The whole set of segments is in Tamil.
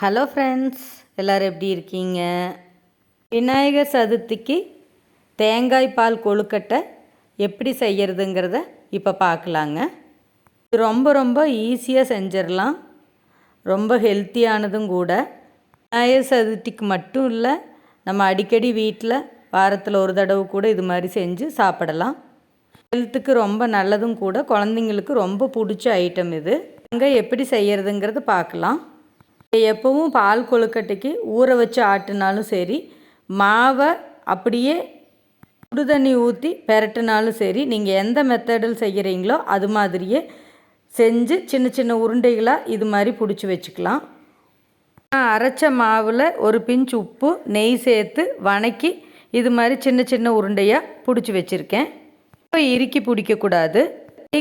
ஹலோ ஃப்ரெண்ட்ஸ் எல்லோரும் எப்படி இருக்கீங்க? விநாயகர் சதுர்த்திக்கு தேங்காய் பால் கொழுக்கட்டை எப்படி செய்கிறதுங்கிறத இப்போ பார்க்கலாங்க. இது ரொம்ப ரொம்ப ஈஸியாக செஞ்சிடலாம். ரொம்ப ஹெல்த்தியானதும் கூட. விநாயகர் சதுர்த்திக்கு மட்டும் இல்லை நம்ம அடிக்கடி வீட்டில் வாரத்தில் ஒரு தடவை கூட இது மாதிரி செஞ்சு சாப்பிடலாம். ஹெல்த்துக்கு ரொம்ப நல்லதும் கூட குழந்தைங்களுக்கு ரொம்ப பிடிச்ச ஐட்டம் இது. அங்கே எப்படி செய்கிறதுங்கிறது பார்க்கலாம். எப்பவும் பால் கொழுக்கட்டைக்கு ஊற வச்சு ஆட்டினாலும் சரி மாவை அப்படியே சுடு தண்ணி ஊற்றி பெரட்டினாலும் சரி நீங்கள் எந்த மெத்தடில் செய்கிறீங்களோ அது மாதிரியே செஞ்சு சின்ன சின்ன உருண்டைகளாக இது மாதிரி பிடிச்சி வச்சுக்கலாம். நான் அரைச்ச மாவில் ஒரு பிஞ்ச் உப்பு நெய் சேர்த்து வணக்கி இது மாதிரி சின்ன சின்ன உருண்டையாக பிடிச்சி வச்சுருக்கேன். இப்போ இறுக்கி பிடிக்கக்கூடாது.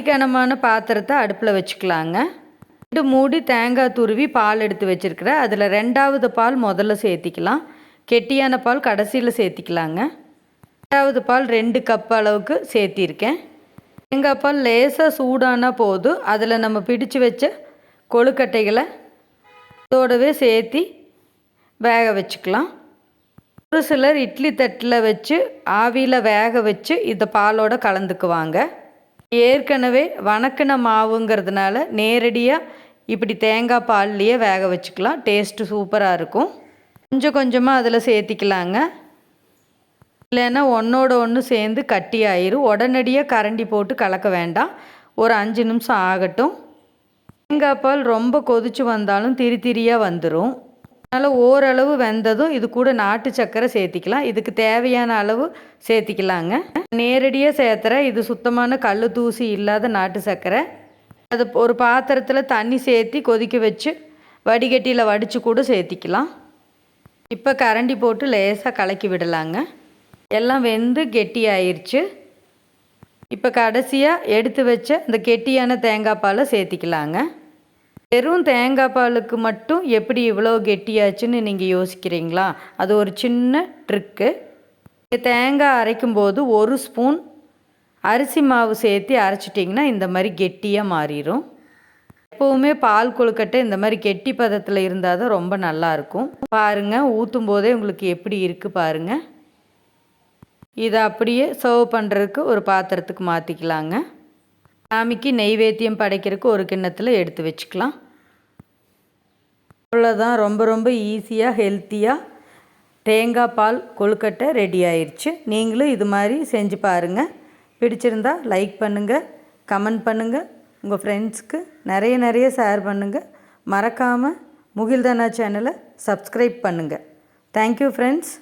கனமான பாத்திரத்தை அடுப்பில் வச்சுக்கலாங்க. ரெண்டு மூடி தேங்காய் துருவி பால் எடுத்து வச்சுருக்கிறேன் அதில் ரெண்டாவது பால் முதல்ல சேர்த்திக்கலாம். கெட்டியான பால் கடைசியில் சேர்த்திக்கலாங்க. ரெண்டாவது பால் ரெண்டு கப் அளவுக்கு சேர்த்திருக்கேன். தேங்காய் பால் லேசாக சூடான போது அதில் நம்ம பிடிச்சு வச்ச கொழுக்கட்டைகளை அதோடவே சேர்த்தி வேக வச்சுக்கலாம். ஒரு சிலர் இட்லி தட்டில் வச்சு ஆவியில் வேக வச்சு இதை பாலோடு கலந்துக்குவாங்க. ஏற்கனவே வணக்கின மாவுங்கிறதுனால நேரடியாக இப்படி தேங்காய் பால்லையே வேக வச்சுக்கலாம். டேஸ்ட்டு சூப்பராக இருக்கும். கொஞ்சம் கொஞ்சமாக அதில் சேர்த்திக்கலாங்க. இல்லைன்னா ஒன்றோட ஒன்று சேர்ந்து கட்டி ஆயிரும். உடனடியாக கரண்டி போட்டு கலக்க வேண்டாம். ஒரு அஞ்சு நிமிஷம் ஆகட்டும். தேங்காய் பால் ரொம்ப கொதிச்சு வந்தாலும் திரி திரியாக வந்துடும் அதனால் ஓரளவு வெந்ததும் இது கூட நாட்டு சர்க்கரை சேர்த்திக்கலாம். இதுக்கு தேவையான அளவு சேர்த்திக்கலாங்க. நேரடியாக சேர்த்துற இது சுத்தமான கல் தூசி இல்லாத நாட்டு சர்க்கரை அது ஒரு பாத்திரத்தில் தண்ணி சேர்த்தி கொதிக்க வச்சு வடிகட்டியில் வடித்து கூட சேர்த்திக்கலாம். இப்போ கரண்டி போட்டு லேசாக கலக்கி விடலாங்க. எல்லாம் வெந்து கெட்டி ஆயிடுச்சு இப்போ கடைசியாக எடுத்து வச்ச இந்த கெட்டியான தேங்காய் பாலை சேர்த்திக்கலாங்க. வெறும் தேங்காய் பாலுக்கு மட்டும் எப்படி இவ்வளோ கெட்டியாச்சுன்னு நீங்கள் யோசிக்கிறீங்களா? அது ஒரு சின்ன ட்ரிக்கு தேங்காய் அரைக்கும்போது ஒரு ஸ்பூன் அரிசி மாவு சேர்த்து அரைச்சிட்டிங்கன்னா இந்த மாதிரி கெட்டியாக மாறிடும் எப்போவுமே பால் கொழுக்கட்டை இந்த மாதிரி கெட்டி பதத்தில் இருந்தால் தான் ரொம்ப நல்லாயிருக்கும் பாருங்கள் ஊற்றும் போதே உங்களுக்கு எப்படி இருக்குது பாருங்கள் இதை அப்படியே சர்வ் பண்ணுறதுக்கு ஒரு பாத்திரத்துக்கு மாற்றிக்கலாங்க சாமிக்கு நெய்வேத்தியம் படைக்கிறதுக்கு ஒரு கிண்ணத்தில் எடுத்து வச்சுக்கலாம். அவ்வளோதான் ரொம்ப ரொம்ப ஈஸியாக ஹெல்த்தியாக தேங்காய் பால் கொழுக்கட்டை ரெடி ஆயிடுச்சு நீங்களும் இது மாதிரி செஞ்சு பாருங்கள் பிடிச்சிருந்தா லைக் பண்ணுங்கள் கமெண்ட் பண்ணுங்கள் உங்கள் ஃப்ரெண்ட்ஸ்க்கு நிறைய நிறைய ஷேர் பண்ணுங்கள் மறக்காமல் முகில்தானா சேனலை சப்ஸ்கிரைப் பண்ணுங்கள் தேங்க்யூ ஃப்ரெண்ட்ஸ்